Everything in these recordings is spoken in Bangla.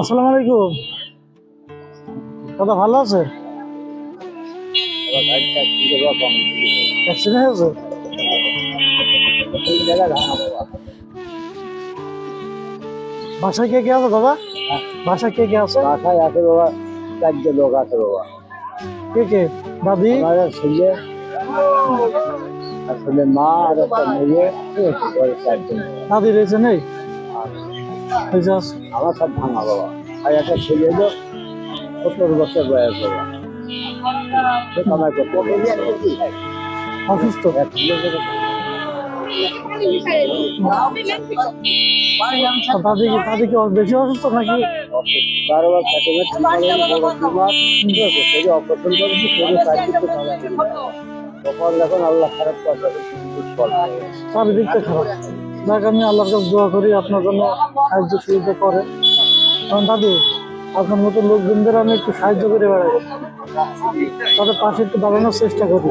আসসালামু আলাইকুম। দাদা ভালো আছে? অ্যাক্সিডেন্ট বাসায় কে কে আছে দাদা? বাসায় কে কে আছে? বাসায় আছে বাবা চারটে লোক আছে বাবা কে কে? দাদি? ছেলে আসলে মা আর একটা মেয়ে দাদি রয়েছে নেই। আমার সব ভাঙা বাবা। আর একটা ছেলে হলো সত্তর বছর বয়স বাবা সে কামাই করতে অসুস্থ? এক ছেলে হলো তা দাদি কি দাদি কি বেশি অসুস্থ নাকি? বারবার তোমার তোমার অপারেশন করেছি করে তখন এখন আল্লাহ খারাপ করবে চারিদিকটা খারাপ। যাক, আমি আল্লাহর কাছে দোয়া করি, আপনার জন্য সাহায্য সুবিধা করে। কারণ দাদু, আপনার মতো লোকজনদের আমি একটু সাহায্য করে বেড়াই। তাদের পাশে একটু দাঁড়ানোর চেষ্টা করি।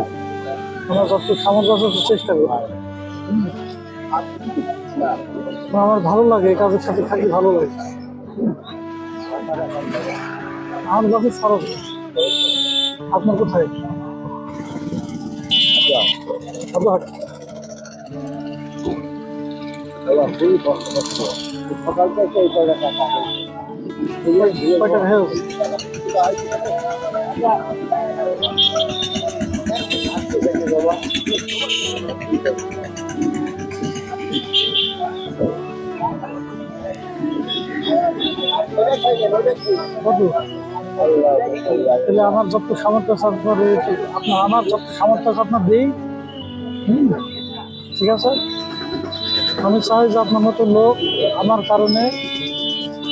আমার যত সামর্থ্য আছে চেষ্টা করি। আমার ভালো লাগে কাজের সাথে থাকি ভালো লাগে। আমার কাছে সরব। আপনার কোথায়? তাহলে আমার যত সামর্থ্য আপনার আমার যত সামর্থ্য আপনার দিই। ঠিক আছে? আমি চাই যে আপনার মতো লোক আমার কারণে,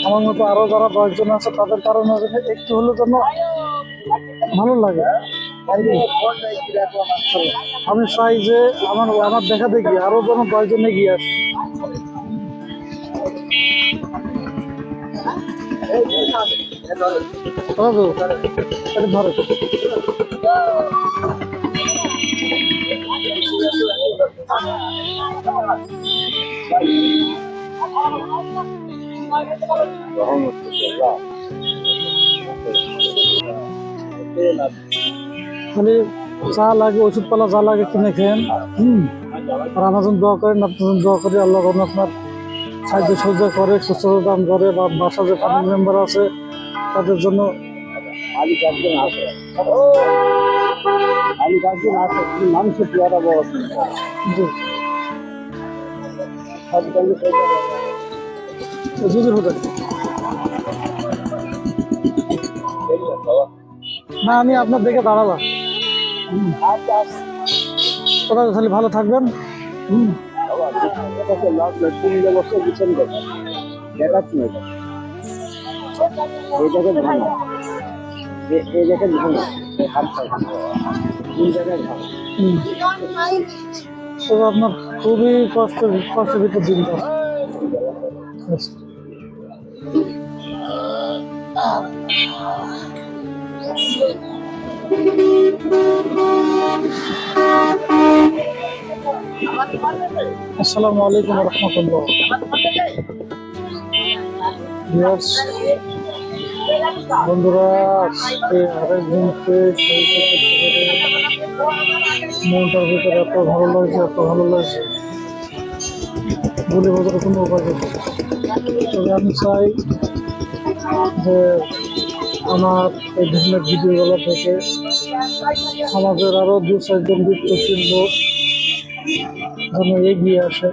আমার মতো আরও যারা দশজন আছে তাদের কারণে একটু হলেও যেন ভালো লাগে। আমি চাই যে আমার আমার দেখা দেখি আরও যেন দশজন এগিয়ে আসে। এটা ধরো। মানে যা লাগে, ওষুধপালা যা লাগে কিনে খেন হুম। আর আমার জন্য দোয়া করেন, আপনার দোয়া করি, আল্লাহ যেন আপনার সাহায্য সহ্য করে, সুস্থতা দান করে, বা বাসা যে ফ্যামিলি মেম্বার আছে, তাদের জন্য মালিক একজন আছে মানুষের চেহারা বড়। জি। সব কাজে জি জি হোটেল না আমি আপনার দেখে দাঁড়ালাম তাহলে ভালো থাকবেন। দেখাচ্ছি না এই জায়গায় ভাঙা জায়গায় ভাঙা হুম। আপনার খুবই কষ্ট ভিতর দিন। আসসালামু আলাইকুম রহমতুল্লাহ মনটার ভিতরে এত ভালো লাগছে, এত ভালো লাগছে। বলে বোঝার কোনো উপায় তবে আমি চাই যে আমার এই ধরনের ভিডিওগুলো থেকে আমাদের আরও দু চারজন বৃত্তশীল লোক যেন এগিয়ে আসে।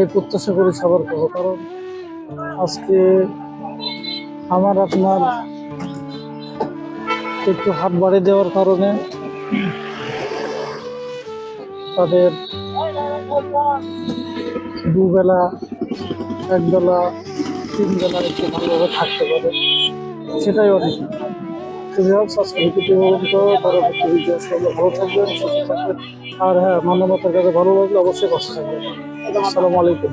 এই প্রত্যাশা করি সবার কারণ আজকে আমার আপনার একটু হাত বাড়িয়ে দেওয়ার কারণে তাদের দুবেলা, একবেলা তিন বেলা একটু ভালোভাবে থাকতে পারে। সেটাই অনেক সুস্থ আর হ্যাঁ মানবতার কাছে ভালো লাগলে অবশ্যই পাশে থাকবেন। আসসালামু আলাইকুম।